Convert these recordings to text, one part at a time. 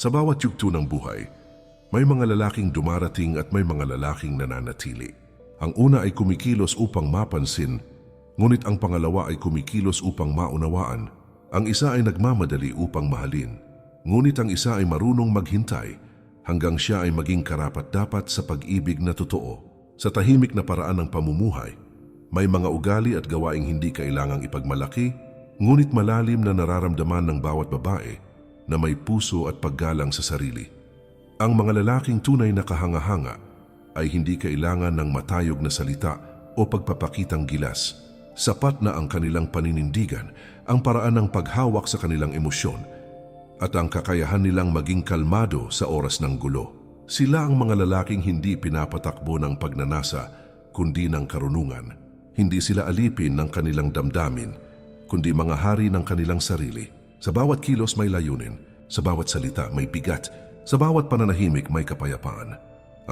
Sa bawat yugto ng buhay, may mga lalaking dumarating at may mga lalaking nananatili. Ang una ay kumikilos upang mapansin, ngunit ang pangalawa ay kumikilos upang maunawaan. Ang isa ay nagmamadali upang mahalin, ngunit ang isa ay marunong maghintay hanggang siya ay maging karapat-dapat sa pag-ibig na totoo. Sa tahimik na paraan ng pamumuhay, may mga ugali at gawaing hindi kailangang ipagmalaki, ngunit malalim na nararamdaman ng bawat babae na may puso at paggalang sa sarili. Ang mga lalaking tunay na kahanga-hanga ay hindi kailangan ng matayog na salita o pagpapakitang gilas. Sapat na ang kanilang paninindigan, ang paraan ng paghawak sa kanilang emosyon, at ang kakayahan nilang maging kalmado sa oras ng gulo. Sila ang mga lalaking hindi pinapatakbo ng pagnanasa, kundi ng karunungan. Hindi sila alipin ng kanilang damdamin, kundi mga hari ng kanilang sarili. Sa bawat kilos may layunin, sa bawat salita may bigat, sa bawat pananahimik may kapayapaan.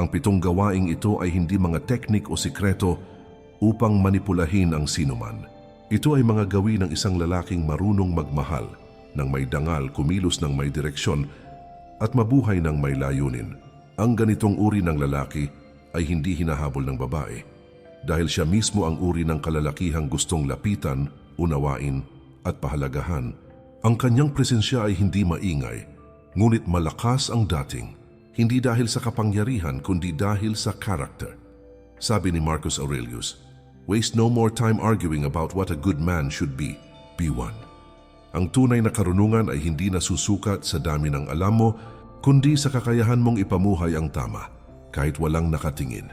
Ang pitong gawaing ito ay hindi mga teknik o sikreto upang manipulahin ang sinuman. Ito ay mga gawin ng isang lalaking marunong magmahal, ng may dangal, kumilos ng may direksyon, at mabuhay ng may layunin. Ang ganitong uri ng lalaki ay hindi hinahabol ng babae dahil siya mismo ang uri ng kalalakihang gustong lapitan, unawain at pahalagahan. Ang kanyang presensya ay hindi maingay, ngunit malakas ang dating, hindi dahil sa kapangyarihan kundi dahil sa karakter. Sabi ni Marcus Aurelius, Waste no more time arguing about what a good man should be. Be one. Ang tunay na karunungan ay hindi nasusukat sa dami ng alam mo, kundi sa kakayahan mong ipamuhay ang tama, kahit walang nakatingin.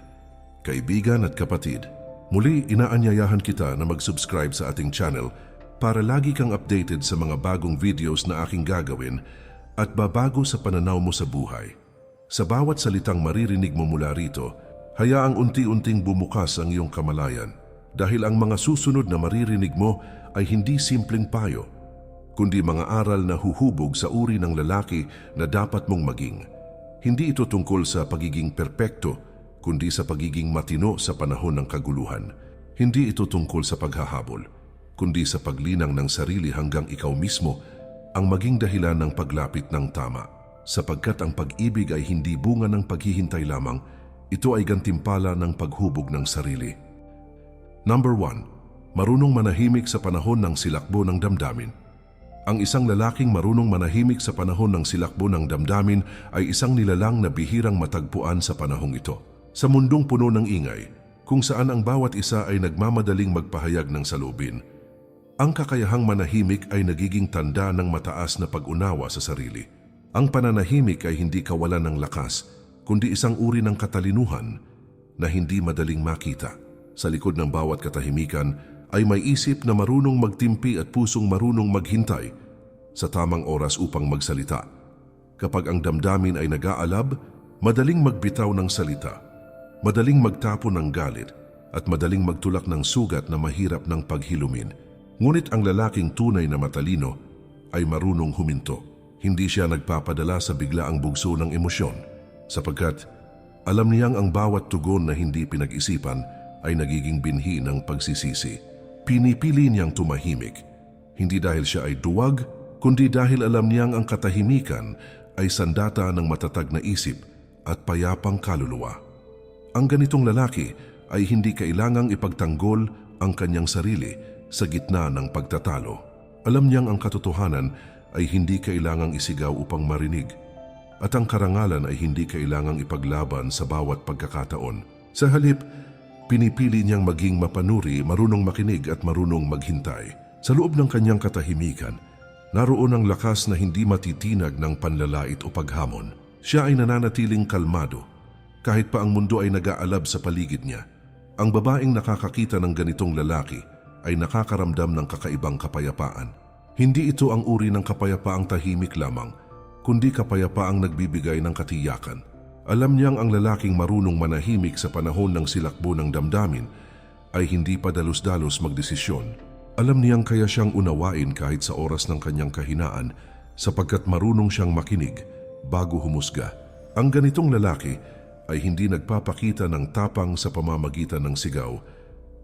Kaibigan at kapatid, muli inaanyayahan kita na mag-subscribe sa ating channel para lagi kang updated sa mga bagong videos na aking gagawin at babago sa pananaw mo sa buhay. Sa bawat salitang maririnig mo mula rito, hayaang unti-unting bumukas ang iyong kamalayan dahil ang mga susunod na maririnig mo ay hindi simpleng payo, kundi mga aral na huhubog sa uri ng lalaki na dapat mong maging. Hindi ito tungkol sa pagiging perpekto, kundi sa pagiging matino sa panahon ng kaguluhan. Hindi ito tungkol sa paghahabol, kundi sa paglinang ng sarili hanggang ikaw mismo ang maging dahilan ng paglapit ng tama. Sapagkat ang pag-ibig ay hindi bunga ng paghihintay lamang, ito ay gantimpala ng paghubog ng sarili. Number 1. Marunong manahimik sa panahon ng silakbo ng damdamin. Ang isang lalaking marunong manahimik sa panahon ng silakbo ng damdamin ay isang nilalang na bihirang matagpuan sa panahong ito. Sa mundong puno ng ingay, kung saan ang bawat isa ay nagmamadaling magpahayag ng salubin, ang kakayahang manahimik ay nagiging tanda ng mataas na pag-unawa sa sarili. Ang pananahimik ay hindi kawalan ng lakas, kundi isang uri ng katalinuhan na hindi madaling makita. Sa likod ng bawat katahimikan ay may isip na marunong magtimpi at pusong marunong maghintay sa tamang oras upang magsalita. Kapag ang damdamin ay nag-aalab, madaling magbitaw ng salita, madaling magtapon ng galit, at madaling magtulak ng sugat na mahirap ng paghilumin. Ngunit ang lalaking tunay na matalino ay marunong huminto. Hindi siya nagpapadala sa biglaang bugso ng emosyon sapagkat alam niyang ang bawat tugon na hindi pinag-isipan ay nagiging binhi ng pagsisisi. Pinipili niyang tumahimik, hindi dahil siya ay duwag, kundi dahil alam niyang ang katahimikan ay sandata ng matatag na isip at payapang kaluluwa. Ang ganitong lalaki ay hindi kailangang ipagtanggol ang kanyang sarili sa gitna ng pagtatalo. Alam niyang ang katotohanan ay hindi kailangang isigaw upang marinig at ang karangalan ay hindi kailangang ipaglaban sa bawat pagkakataon. Sa halip, Pinipili niyang maging mapanuri, marunong makinig at marunong maghintay. Sa loob ng kanyang katahimikan, naroon ang lakas na hindi matitinag ng panlalait o paghamon. Siya ay nananatiling kalmado, kahit pa ang mundo ay nag-aalab sa paligid niya. Ang babaeng nakakakita ng ganitong lalaki ay nakakaramdam ng kakaibang kapayapaan. Hindi ito ang uri ng kapayapaang tahimik lamang, kundi kapayapaang nagbibigay ng katiyakan. Alam niyang ang lalaking marunong manahimik sa panahon ng silakbo ng damdamin ay hindi pa dalos-dalos magdesisyon. Alam niyang kaya siyang unawain kahit sa oras ng kanyang kahinaan sapagkat marunong siyang makinig bago humusga. Ang ganitong lalaki ay hindi nagpapakita ng tapang sa pamamagitan ng sigaw,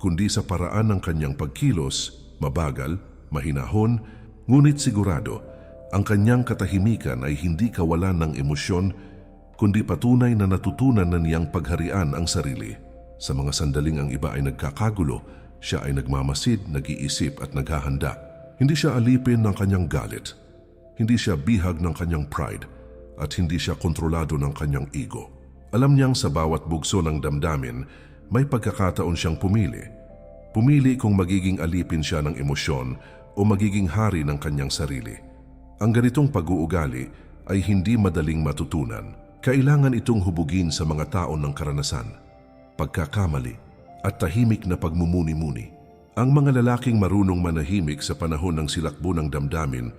kundi sa paraan ng kanyang pagkilos, mabagal, mahinahon, ngunit sigurado Ang kanyang katahimikan ay hindi kawalan ng emosyon, kundi patunay na natutunan na niyang pagharian ang sarili. Sa mga sandaling ang iba ay nagkakagulo, siya ay nagmamasid, nag-iisip at naghahanda. Hindi siya alipin ng kanyang galit. Hindi siya bihag ng kanyang pride at hindi siya kontrolado ng kanyang ego. Alam niyang sa bawat bugso ng damdamin, may pagkakataon siyang pumili. Pumili kung magiging alipin siya ng emosyon o magiging hari ng kanyang sarili. Ang ganitong pag-uugali ay hindi madaling matutunan. Kailangan itong hubugin sa mga tao ng karanasan, pagkakamali at tahimik na pagmumuni-muni. Ang mga lalaking marunong manahimik sa panahon ng silakbo ng damdamin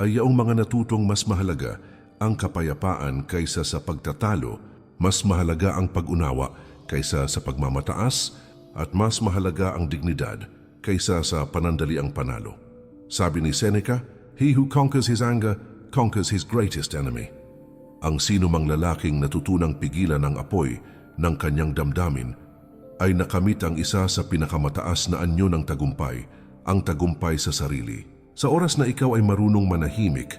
ay yaong mga natutong mas mahalaga ang kapayapaan kaysa sa pagtatalo, mas mahalaga ang pag-unawa kaysa sa pagmamataas, at mas mahalaga ang dignidad kaysa sa panandaliang panalo. Sabi ni Seneca, He who conquers his anger conquers his greatest enemy. Ang sino mang lalaking natutunang pigilan ang apoy ng kanyang damdamin ay nakamit ang isa sa pinakamataas na anyo ng tagumpay, ang tagumpay sa sarili. Sa oras na ikaw ay marunong manahimik,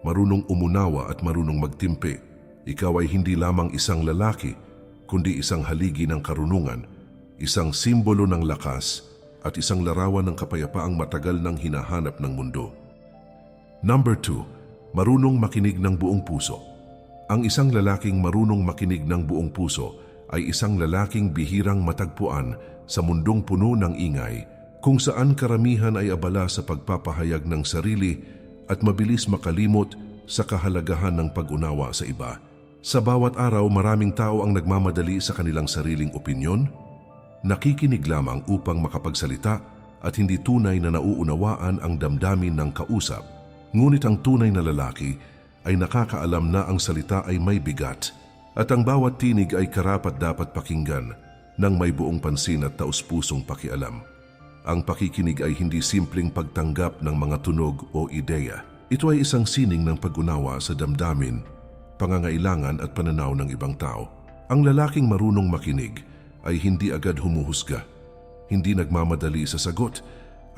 marunong umunawa at marunong magtimpi, ikaw ay hindi lamang isang lalaki, kundi isang haligi ng karunungan, isang simbolo ng lakas at isang larawan ng kapayapaang matagal nang hinahanap ng mundo. Number 2, marunong makinig ng buong puso. Ang isang lalaking marunong makinig ng buong puso ay isang lalaking bihirang matagpuan sa mundong puno ng ingay kung saan karamihan ay abala sa pagpapahayag ng sarili at mabilis makalimot sa kahalagahan ng pag-unawa sa iba. Sa bawat araw maraming tao ang nagmamadali sa kanilang sariling opinyon, nakikinig lamang upang makapagsalita at hindi tunay na nauunawaan ang damdamin ng kausap. Ngunit ang tunay na lalaki ay nakakaalam na ang salita ay may bigat at ang bawat tinig ay karapat dapat pakinggan ng may buong pansin at taus-pusong pakialam. Ang pakikinig ay hindi simpleng pagtanggap ng mga tunog o ideya. Ito ay isang sining ng pag-unawa sa damdamin, pangangailangan at pananaw ng ibang tao. Ang lalaking marunong makinig ay hindi agad humuhusga, hindi nagmamadali sa sagot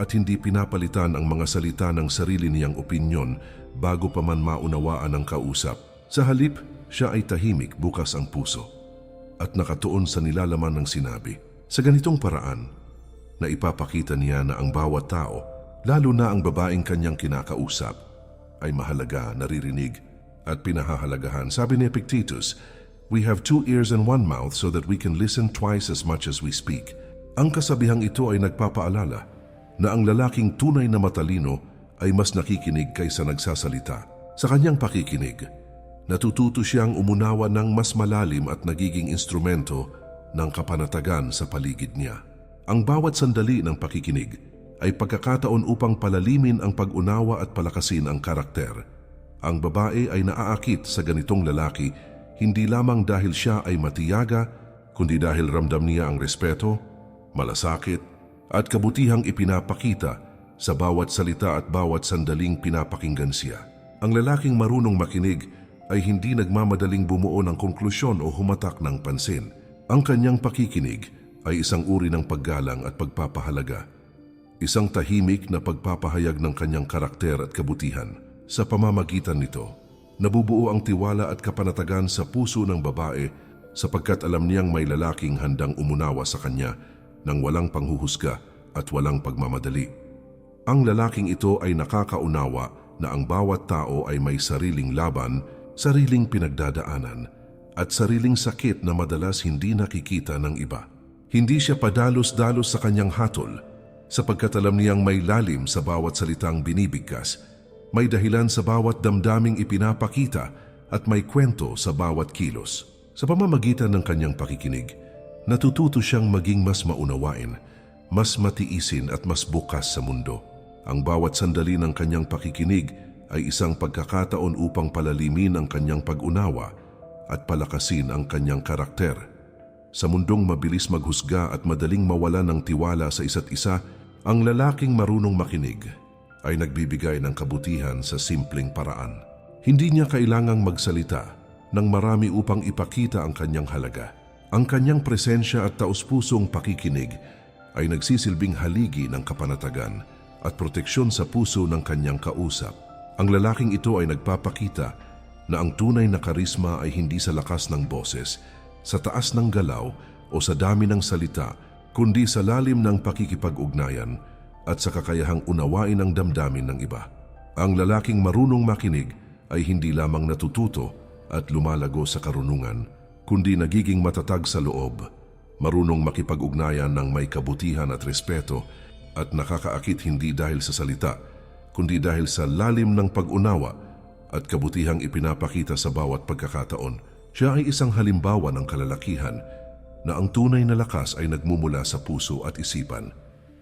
at hindi pinapalitan ang mga salita ng sarili niyang opinyon bago pa man maunawaan ng kausap. Sa halip, siya ay tahimik bukas ang puso at nakatuon sa nilalaman ng sinabi. Sa ganitong paraan, na ipapakita niya na ang bawat tao, lalo na ang babaeng kanyang kinakausap, ay mahalaga, naririnig at pinahahalagahan. Sabi ni Epictetus, We have two ears and one mouth so that we can listen twice as much as we speak. Ang kasabihang ito ay nagpapaalala na ang lalaking tunay na matalino ay mas nakikinig kaysa nagsasalita. Sa kanyang pakikinig, natututo siyang umunawa ng mas malalim at nagiging instrumento ng kapanatagan sa paligid niya. Ang bawat sandali ng pakikinig ay pagkakataon upang palalimin ang pag-unawa at palakasin ang karakter. Ang babae ay naaakit sa ganitong lalaki hindi lamang dahil siya ay matiyaga, kundi dahil ramdam niya ang respeto, malasakit, at kabutihang ipinapakita sa bawat salita at bawat sandaling pinapakinggan siya. Ang lalaking marunong makinig ay hindi nagmamadaling bumuo ng konklusyon o humatak ng pansin. Ang kanyang pakikinig ay isang uri ng paggalang at pagpapahalaga. Isang tahimik na pagpapahayag ng kanyang karakter at kabutihan. Sa pamamagitan nito, nabubuo ang tiwala at kapanatagan sa puso ng babae sapagkat alam niyang may lalaking handang umunawa sa kanya ng walang panghuhusga at walang pagmamadali. Ang lalaking ito ay nakakaunawa na ang bawat tao ay may sariling laban, sariling pinagdadaanan, at sariling sakit na madalas hindi nakikita ng iba. Hindi siya padalos-dalos sa kanyang hatol, sapagkat alam niyang may lalim sa bawat salitang binibigkas, may dahilan sa bawat damdaming ipinapakita at may kwento sa bawat kilos. Sa pamamagitan ng kanyang pakikinig, natututo siyang maging mas maunawain, mas matiisin at mas bukas sa mundo. Ang bawat sandali ng kanyang pakikinig ay isang pagkakataon upang palalimin ang kanyang pag-unawa at palakasin ang kanyang karakter. Sa mundong mabilis maghusga at madaling mawala ng tiwala sa isa't isa, ang lalaking marunong makinig ay nagbibigay ng kabutihan sa simpleng paraan. Hindi niya kailangang magsalita ng marami upang ipakita ang kanyang halaga. Ang kanyang presensya at taus-pusong pakikinig ay nagsisilbing haligi ng kapanatagan at proteksyon sa puso ng kanyang kausap. Ang lalaking ito ay nagpapakita na ang tunay na karisma ay hindi sa lakas ng boses, sa taas ng galaw o sa dami ng salita, kundi sa lalim ng pakikipag-ugnayan at sa kakayahang unawain ang damdamin ng iba. Ang lalaking marunong makinig ay hindi lamang natututo at lumalago sa karunungan, kundi nagiging matatag sa loob, marunong makipag-ugnayan ng may kabutihan at respeto at nakakaakit hindi dahil sa salita, kundi dahil sa lalim ng pag-unawa at kabutihang ipinapakita sa bawat pagkakataon. Siya ay isang halimbawa ng kalalakihan na ang tunay na lakas ay nagmumula sa puso at isipan,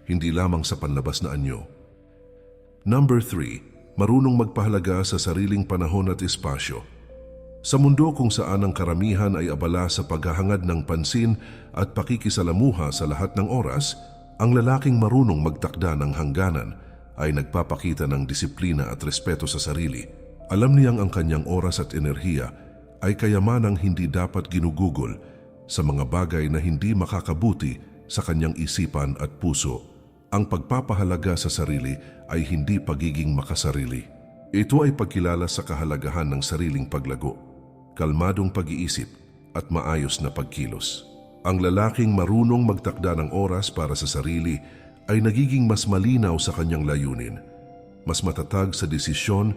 hindi lamang sa panlabas na anyo. Number 3. Marunong magpahalaga sa sariling panahon at espasyo. Sa mundo kung saan ang karamihan ay abala sa paghahangad ng pansin at pakikisalamuha sa lahat ng oras, ang lalaking marunong magtakda ng hangganan ay nagpapakita ng disiplina at respeto sa sarili. Alam niyang ang kanyang oras at enerhiya ay kayamanang hindi dapat ginugugol sa mga bagay na hindi makakabuti sa kanyang isipan at puso. Ang pagpapahalaga sa sarili ay hindi pagiging makasarili. Ito ay pagkilala sa kahalagahan ng sariling paglago, kalmadong pag-iisip at maayos na pagkilos. Ang lalaking marunong magtakda ng oras para sa sarili ay nagiging mas malinaw sa kanyang layunin, mas matatag sa desisyon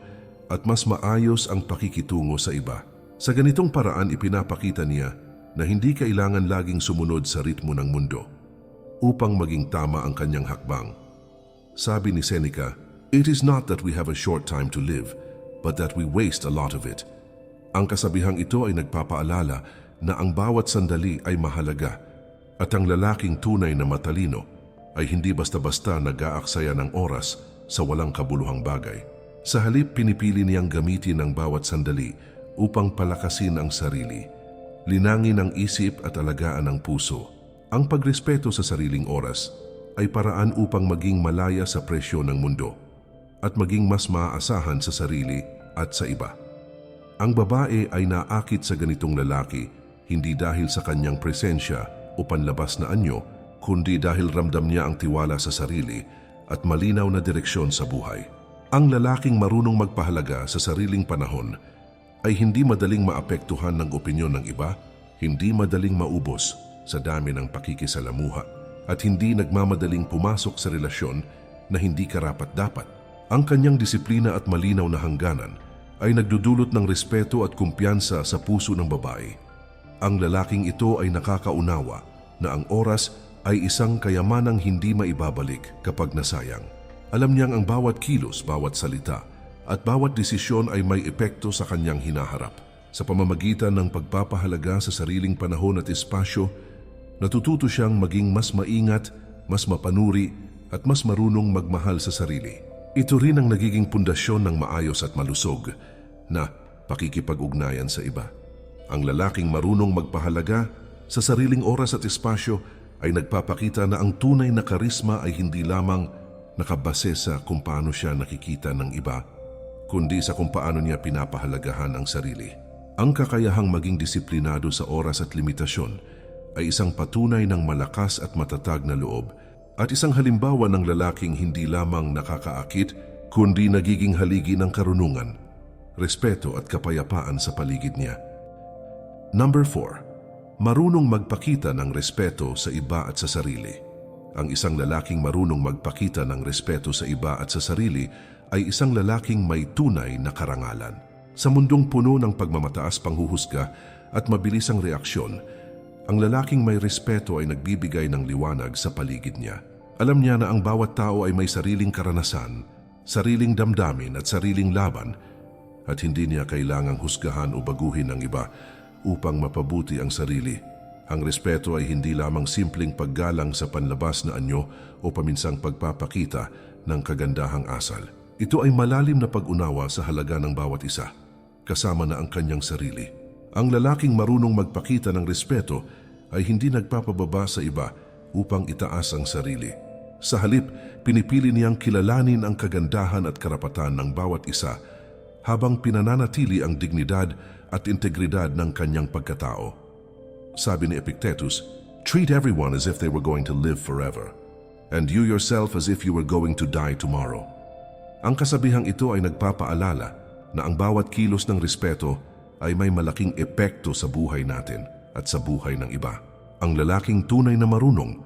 at mas maayos ang pakikitungo sa iba. Sa ganitong paraan ipinapakita niya na hindi kailangan laging sumunod sa ritmo ng mundo upang maging tama ang kanyang hakbang. Sabi ni Seneca, It is not that we have a short time to live, but that we waste a lot of it. Ang kasabihang ito ay nagpapaalala na ang bawat sandali ay mahalaga at ang lalaking tunay na matalino ay hindi basta-basta nag-aaksaya ng oras sa walang kabuluhang bagay. Sa halip pinipili niyang gamitin ang bawat sandali upang palakasin ang sarili, linangin ang isip at alagaan ang puso. Ang pagrespeto sa sariling oras ay paraan upang maging malaya sa presyo ng mundo at maging mas maaasahan sa sarili at sa iba. Ang babae ay naakit sa ganitong lalaki hindi dahil sa kanyang presensya o panlabas na anyo, kundi dahil ramdam niya ang tiwala sa sarili at malinaw na direksyon sa buhay. Ang lalaking marunong magpahalaga sa sariling panahon ay hindi madaling maapektuhan ng opinyon ng iba, hindi madaling maubos sa dami ng pakikisalamuha at hindi nagmamadaling pumasok sa relasyon na hindi karapat-dapat. Ang kanyang disiplina at malinaw na hangganan ay nagdudulot ng respeto at kumpiyansa sa puso ng babae. Ang lalaking ito ay nakakaunawa na ang oras ay isang kayamanang hindi maibabalik kapag nasayang. Alam niyang ang bawat kilos, bawat salita at bawat desisyon ay may epekto sa kanyang hinaharap. Sa pamamagitan ng pagpapahalaga sa sariling panahon at espasyo, natututo siyang maging mas maingat, mas mapanuri at mas marunong magmahal sa sarili. Ito rin ang nagiging pundasyon ng maayos at malusog na pakikipag-ugnayan sa iba. Ang lalaking marunong magpahalaga sa sariling oras at espasyo ay nagpapakita na ang tunay na karisma ay hindi lamang nakabase sa kung paano siya nakikita ng iba, kundi sa kung paano niya pinapahalagahan ang sarili. Ang kakayahang maging disiplinado sa oras at limitasyon ay isang patunay ng malakas at matatag na loob at isang halimbawa ng lalaking hindi lamang nakakaakit kundi nagiging haligi ng karunungan, respeto at kapayapaan sa paligid niya. Number 4. Marunong magpakita ng respeto sa iba at sa sarili. Ang isang lalaking marunong magpakita ng respeto sa iba at sa sarili ay isang lalaking may tunay na karangalan. Sa mundong puno ng pagmamataas panghuhusga at mabilisang reaksyon, ang lalaking may respeto ay nagbibigay ng liwanag sa paligid niya. Alam niya na ang bawat tao ay may sariling karanasan, sariling damdamin at sariling laban at hindi niya kailangang husgahan o baguhin ang iba upang mapabuti ang sarili. Ang respeto ay hindi lamang simpleng paggalang sa panlabas na anyo o paminsang pagpapakita ng kagandahang asal. Ito ay malalim na pag-unawa sa halaga ng bawat isa, kasama na ang kanyang sarili. Ang lalaking marunong magpakita ng respeto ay hindi nagpapababa sa iba upang itaas ang sarili. Sa halip, pinipili niyang kilalanin ang kagandahan at karapatan ng bawat isa habang pinananatili ang dignidad at integridad ng kanyang pagkatao. Sabi ni Epictetus, Treat everyone as if they were going to live forever, and you yourself as if you were going to die tomorrow. Ang kasabihang ito ay nagpapaalala na ang bawat kilos ng respeto ay may malaking epekto sa buhay natin at sa buhay ng iba. Ang lalaking tunay na marunong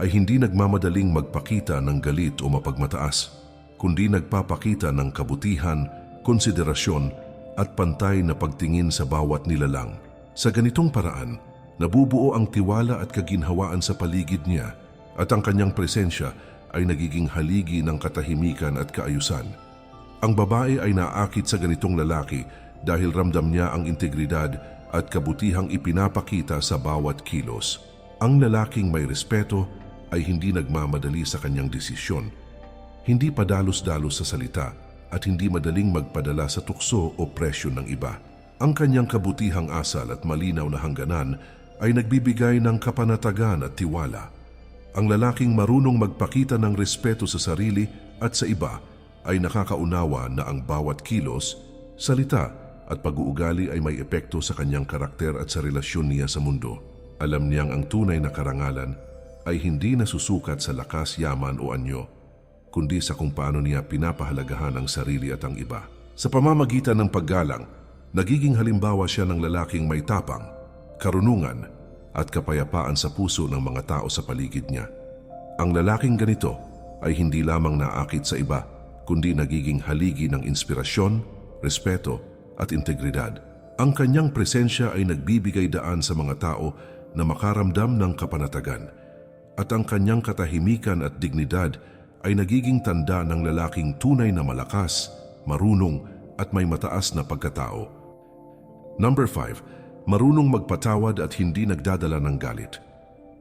ay hindi nagmamadaling magpakita ng galit o mapagmataas, kundi nagpapakita ng kabutihan, konsiderasyon at pantay na pagtingin sa bawat nilalang. Sa ganitong paraan, nabubuo ang tiwala at kaginhawaan sa paligid niya at ang kanyang presensya ay nagiging haligi ng katahimikan at kaayusan. Ang babae ay naakit sa ganitong lalaki dahil ramdam niya ang integridad at kabutihang ipinapakita sa bawat kilos. Ang lalaking may respeto ay hindi nagmamadali sa kanyang desisyon, hindi padalos-dalos sa salita at hindi madaling magpadala sa tukso o presyo ng iba. Ang kanyang kabutihang asal at malinaw na hangganan ay nagbibigay ng kapanatagan at tiwala. Ang lalaking marunong magpakita ng respeto sa sarili at sa iba ay nakakaunawa na ang bawat kilos, salita at pag-uugali ay may epekto sa kanyang karakter at sa relasyon niya sa mundo. Alam niyang ang tunay na karangalan ay hindi nasusukat sa lakas, yaman o anyo, kundi sa kung paano niya pinapahalagahan ang sarili at ang iba. Sa pamamagitan ng paggalang, nagiging halimbawa siya ng lalaking may tapang, karunungan at kapayapaan sa puso ng mga tao sa paligid niya. Ang lalaking ganito ay hindi lamang naakit sa iba, kundi nagiging haligi ng inspirasyon, respeto at integridad. Ang kanyang presensya ay nagbibigay daan sa mga tao na makaramdam ng kapanatagan at ang kanyang katahimikan at dignidad ay nagiging tanda ng lalaking tunay na malakas, marunong at may mataas na pagkatao. Number 5. Marunong magpatawad at hindi nagdadala ng galit.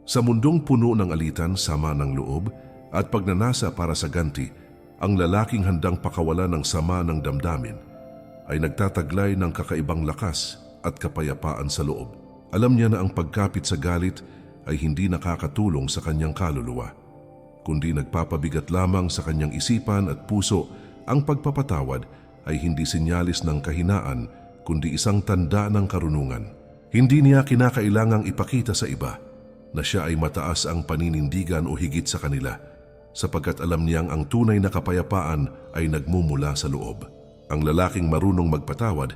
Sa mundong puno ng alitan, sama ng loob at pagnanasa para sa ganti, ang lalaking handang pakawala ng sama ng damdamin ay nagtataglay ng kakaibang lakas at kapayapaan sa loob. Alam niya na ang pagkapit sa galit ay hindi nakakatulong sa kanyang kaluluwa, kundi nagpapabigat lamang sa kanyang isipan at puso. Ang pagpapatawad ay hindi sinyalis ng kahinaan, kundi isang tanda ng karunungan. Hindi niya kinakailangang ipakita sa iba na siya ay mataas ang paninindigan o higit sa kanila, sapagkat alam niyang ang tunay na kapayapaan ay nagmumula sa loob. Ang lalaking marunong magpatawad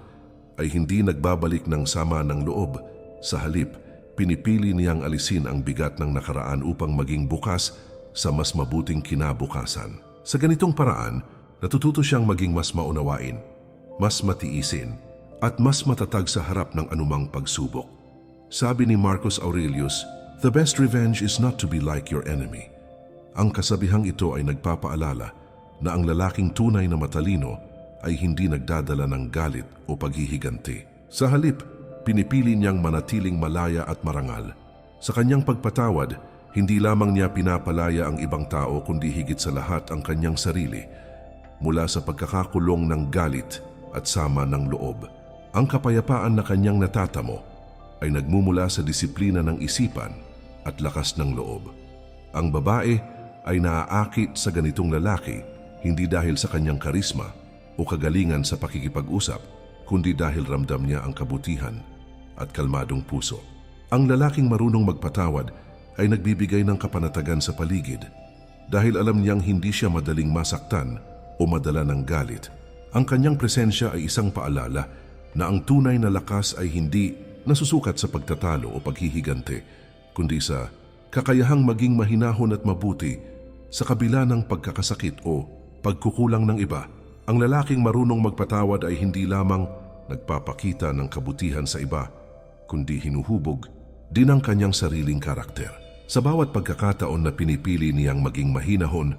ay hindi nagbabalik ng sama ng loob. Sa halip, pinipili niyang alisin ang bigat ng nakaraan upang maging bukas sa mas mabuting kinabukasan. Sa ganitong paraan, natututo siyang maging mas maunawain, mas matiisin, at mas matatag sa harap ng anumang pagsubok. Sabi ni Marcus Aurelius, The best revenge is not to be like your enemy. Ang kasabihang ito ay nagpapaalala na ang lalaking tunay na matalino ay hindi nagdadala ng galit o paghihiganti. Sa halip, pinipili niyang manatiling malaya at marangal. Sa kanyang pagpatawad, hindi lamang niya pinapalaya ang ibang tao kundi higit sa lahat ang kanyang sarili mula sa pagkakakulong ng galit at sama ng loob. Ang kapayapaan na kanyang natatamo ay nagmumula sa disiplina ng isipan at lakas ng loob. Ang babae ay naaakit sa ganitong lalaki hindi dahil sa kanyang karisma o kagalingan sa pakikipag-usap, kundi dahil ramdam niya ang kabutihan at kalmadong puso. Ang lalaking marunong magpatawad ay nagbibigay ng kapanatagan sa paligid dahil alam niyang hindi siya madaling masaktan o madala ng galit. Ang kanyang presensya ay isang paalala na ang tunay na lakas ay hindi nasusukat sa pagtatalo o paghihigante, kundi sa kakayahang maging mahinahon at mabuti sa kabila ng pagkakasakit o pagkukulang ng iba. Ang lalaking marunong magpatawad ay hindi lamang nagpapakita ng kabutihan sa iba, kundi hinuhubog din ang kanyang sariling karakter. Sa bawat pagkakataon na pinipili niyang maging mahinahon,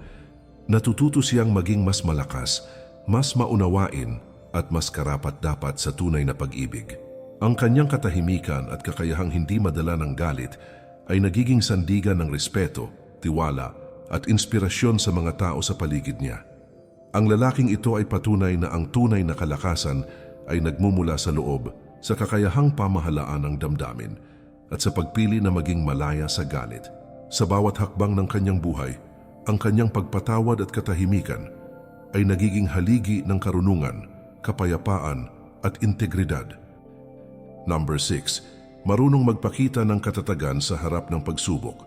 natututo siyang maging mas malakas, mas maunawain at mas karapat-dapat sa tunay na pag-ibig. Ang kanyang katahimikan at kakayahang hindi madala ng galit ay nagiging sandigan ng respeto, tiwala at inspirasyon sa mga tao sa paligid niya. Ang lalaking ito ay patunay na ang tunay na kalakasan ay nagmumula sa loob, sa kakayahang pamahalaan ng damdamin at sa pagpili na maging malaya sa galit. Sa bawat hakbang ng kanyang buhay, ang kanyang pagpatawad at katahimikan ay nagiging haligi ng karunungan, kapayapaan at integridad. Number 6. Marunong magpakita ng katatagan sa harap ng pagsubok.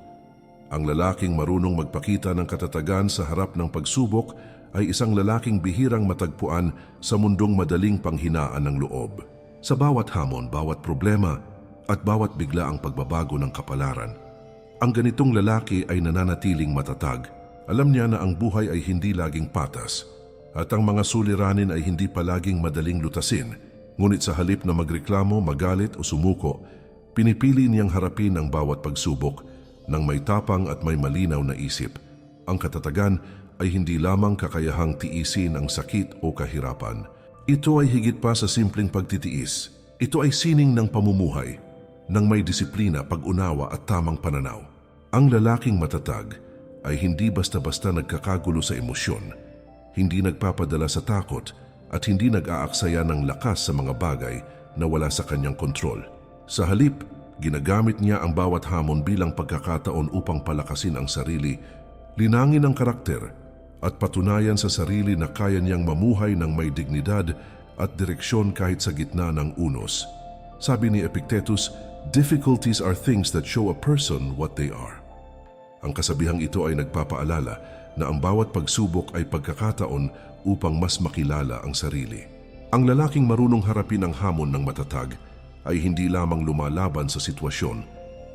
Ang lalaking marunong magpakita ng katatagan sa harap ng pagsubok ay isang lalaking bihirang matagpuan sa mundong madaling panghinaan ng loob. Sa bawat hamon, bawat problema, at bawat bigla ang pagbabago ng kapalaran, ang ganitong lalaki ay nananatiling matatag. Alam niya na ang buhay ay hindi laging patas at ang mga suliranin ay hindi palaging madaling lutasin. Ngunit sa halip na magreklamo, magalit o sumuko, pinipili niyang harapin ang bawat pagsubok ng may tapang at may malinaw na isip. Ang katatagan ay hindi lamang kakayahang tiisin ang sakit o kahirapan. Ito ay higit pa sa simpleng pagtitiis. Ito ay sining ng pamumuhay ng may disiplina, pag-unawa at tamang pananaw. Ang lalaking matatag ay hindi basta-basta nagkakagulo sa emosyon, hindi nagpapadala sa takot at hindi nag-aaksaya ng lakas sa mga bagay na wala sa kanyang kontrol. Sa halip, ginagamit niya ang bawat hamon bilang pagkakataon upang palakasin ang sarili, linangin ang karakter at patunayan sa sarili na kaya niyang mamuhay ng may dignidad at direksyon kahit sa gitna ng unos. Sabi ni Epictetus, difficulties are things that show a person what they are. Ang kasabihang ito ay nagpapaalala na ang bawat pagsubok ay pagkakataon upang mas makilala ang sarili. Ang lalaking marunong harapin ang hamon ng matatag ay hindi lamang lumalaban sa sitwasyon,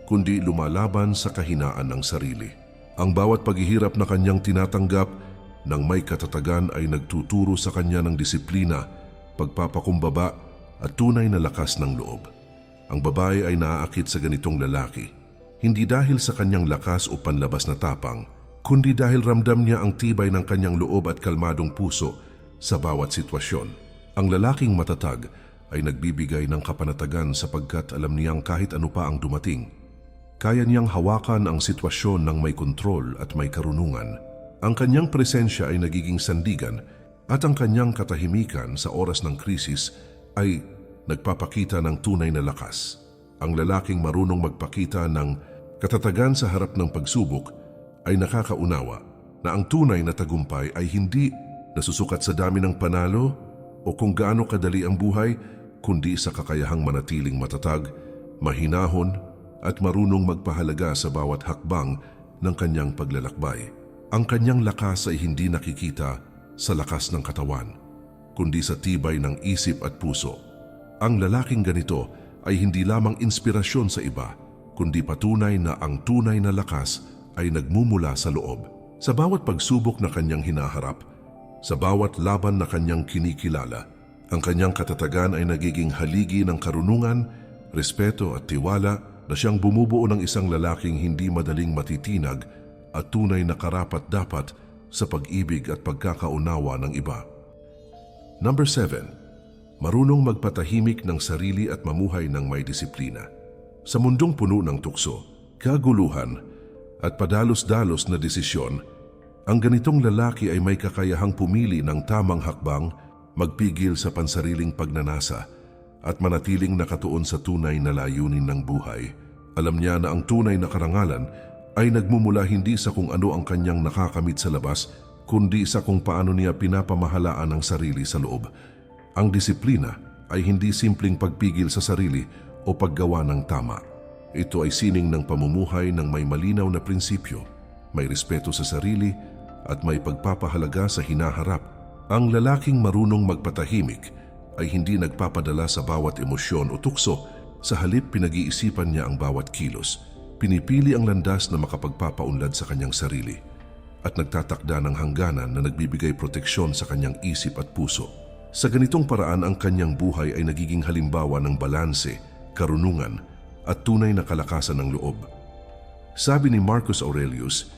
kundi lumalaban sa kahinaan ng sarili. Ang bawat paghihirap na kanyang tinatanggap ng may katatagan ay nagtuturo sa kanya ng disiplina, pagpapakumbaba at tunay na lakas ng loob. Ang babae ay naaakit sa ganitong lalaki, hindi dahil sa kanyang lakas o panlabas na tapang, kundi dahil ramdam niya ang tibay ng kanyang loob at kalmadong puso sa bawat sitwasyon. Ang lalaking matatag ay nagbibigay ng kapanatagan sapagkat alam niyang kahit ano pa ang dumating. Kaya niyang hawakan ang sitwasyon ng may kontrol at may karunungan. Ang kanyang presensya ay nagiging sandigan at ang kanyang katahimikan sa oras ng krisis ay nagpapakita ng tunay na lakas. Ang lalaking marunong magpakita ng katatagan sa harap ng pagsubok ay nakakaunawa na ang tunay na tagumpay ay hindi nasusukat sa dami ng panalo o kung gaano kadali ang buhay, kundi sa kakayahang manatiling matatag, mahinahon at marunong magpahalaga sa bawat hakbang ng kanyang paglalakbay. Ang kanyang lakas ay hindi nakikita sa lakas ng katawan, kundi sa tibay ng isip at puso. Ang lalaking ganito ay hindi lamang inspirasyon sa iba, kundi patunay na ang tunay na lakas ay nagmumula sa loob. Sa bawat pagsubok na kanyang hinaharap, sa bawat laban na kanyang kinikilala, ang kanyang katatagan ay nagiging haligi ng karunungan, respeto at tiwala na siyang bumubuo ng isang lalaking hindi madaling matitinag at tunay na karapat-dapat sa pag-ibig at pagkakaunawa ng iba. Number 7. Marunong magpatahimik ng sarili at mamuhay ng may disiplina. Sa mundong puno ng tukso, kaguluhan at padalos-dalos na desisyon, ang ganitong lalaki ay may kakayahang pumili ng tamang hakbang, magpigil sa pansariling pagnanasa at manatiling nakatuon sa tunay na layunin ng buhay. Alam niya na ang tunay na karangalan ay nagmumula hindi sa kung ano ang kanyang nakakamit sa labas, kundi sa kung paano niya pinapamahalaan ang sarili sa loob. Ang disiplina ay hindi simpleng pagpigil sa sarili o paggawa ng tama. Ito ay sining ng pamumuhay ng may malinaw na prinsipyo, may respeto sa sarili at may pagpapahalaga sa hinaharap. Ang lalaking marunong magpatahimik ay hindi nagpapadala sa bawat emosyon o tukso, sa halip pinag-iisipan niya ang bawat kilos. Pinipili ang landas na makapagpapaunlad sa kanyang sarili at nagtatakda ng hangganan na nagbibigay proteksyon sa kanyang isip at puso. Sa ganitong paraan ang kanyang buhay ay nagiging halimbawa ng balanse, karunungan at tunay na kalakasan ng loob. Sabi ni Marcus Aurelius,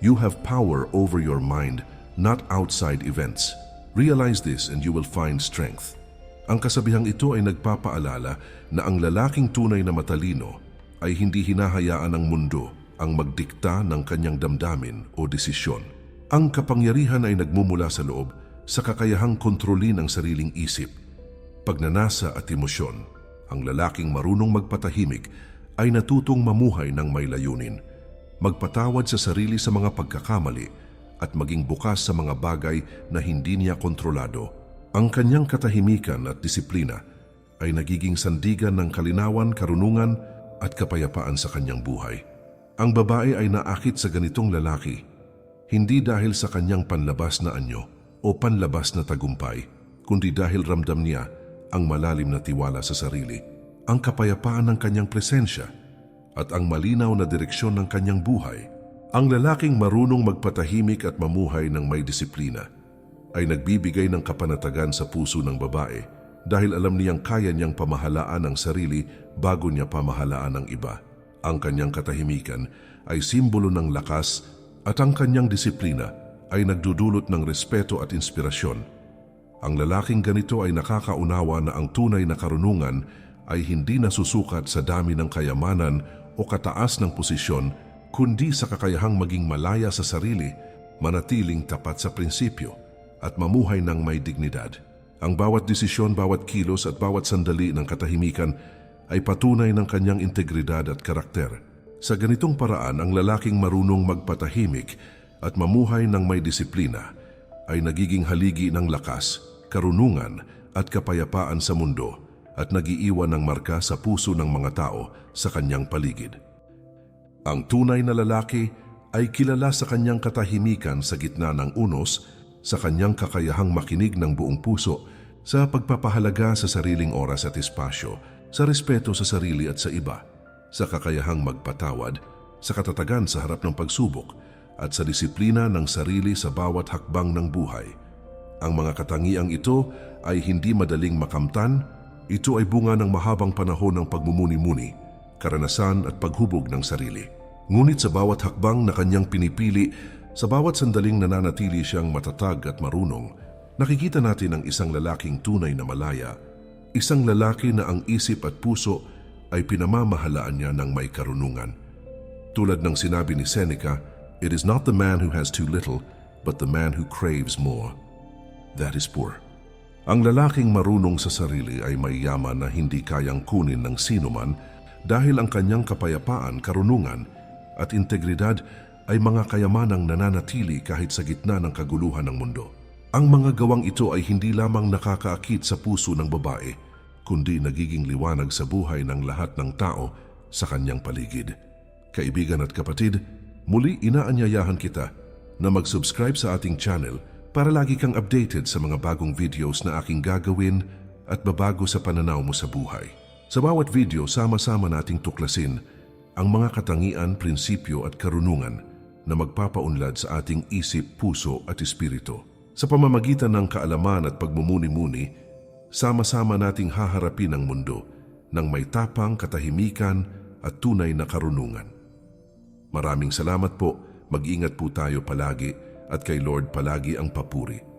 You have power over your mind, not outside events. Realize this and you will find strength. Ang kasabihang ito ay nagpapaalala na ang lalaking tunay na matalino ay hindi hinahayaan ng mundo ang magdikta ng kanyang damdamin o desisyon. Ang kapangyarihan ay nagmumula sa loob sa kakayahang kontrolin ang sariling isip, pagnanasa at emosyon. Ang lalaking marunong magpatahimik ay natutong mamuhay ng may layunin, magpatawad sa sarili sa mga pagkakamali at maging bukas sa mga bagay na hindi niya kontrolado. Ang kanyang katahimikan at disiplina ay nagiging sandigan ng kalinawan, karunungan at kapayapaan sa kanyang buhay. Ang babae ay naakit sa ganitong lalaki, hindi dahil sa kanyang panlabas na anyo, o panlabas na tagumpay, kundi dahil ramdam niya ang malalim na tiwala sa sarili, ang kapayapaan ng kanyang presensya, at ang malinaw na direksyon ng kanyang buhay. Ang lalaking marunong magpatahimik at mamuhay ng may disiplina ay nagbibigay ng kapanatagan sa puso ng babae dahil alam niyang kaya niyang pamahalaan ang sarili bago niya pamahalaan ang iba. Ang kanyang katahimikan ay simbolo ng lakas at ang kanyang disiplina ay nagdudulot ng respeto at inspirasyon. Ang lalaking ganito ay nakakaunawa na ang tunay na karunungan ay hindi nasusukat sa dami ng kayamanan o kataas ng posisyon, kundi sa kakayahang maging malaya sa sarili, manatiling tapat sa prinsipyo, at mamuhay ng may dignidad. Ang bawat desisyon, bawat kilos at bawat sandali ng katahimikan ay patunay ng kanyang integridad at karakter. Sa ganitong paraan, ang lalaking marunong magpatahimik at mamuhay ng may disiplina ay nagiging haligi ng lakas, karunungan at kapayapaan sa mundo at nagiiwan ng marka sa puso ng mga tao sa kanyang paligid. Ang tunay na lalaki ay kilala sa kanyang katahimikan sa gitna ng unos, sa kanyang kakayahang makinig ng buong puso, sa pagpapahalaga sa sariling oras at espasyo, sa respeto sa sarili at sa iba, sa kakayahang magpatawad, sa katatagan sa harap ng pagsubok, at sa disiplina ng sarili sa bawat hakbang ng buhay. Ang mga katangiang ito ay hindi madaling makamtan, ito ay bunga ng mahabang panahon ng pagmumuni-muni, karanasan at paghubog ng sarili. Ngunit sa bawat hakbang na kanyang pinipili, sa bawat sandaling nananatili siyang matatag at marunong, nakikita natin ang isang lalaking tunay na malaya, isang lalaki na ang isip at puso ay pinamamahalaan niya ng may karunungan. Tulad ng sinabi ni Seneca, It is not the man who has too little, but the man who craves more. That is poor. Ang lalaking marunong sa sarili ay may yaman na hindi kayang kunin ng sinuman dahil ang kanyang kapayapaan, karunungan at integridad ay mga kayamanang nananatili kahit sa gitna ng kaguluhan ng mundo. Ang mga gawang ito ay hindi lamang nakakaakit sa puso ng babae, kundi nagiging liwanag sa buhay ng lahat ng tao sa kanyang paligid. Kaibigan at kapatid, muli inaanyayahan kita na mag-subscribe sa ating channel para lagi kang updated sa mga bagong videos na aking gagawin at babago sa pananaw mo sa buhay. Sa bawat video, sama-sama nating tuklasin ang mga katangian, prinsipyo at karunungan na magpapaunlad sa ating isip, puso at espiritu. Sa pamamagitan ng kaalaman at pagmumuni-muni, sama-sama nating haharapin ang mundo ng may tapang, katahimikan at tunay na karunungan. Maraming salamat po, mag-ingat po tayo palagi at kay Lord palagi ang papuri.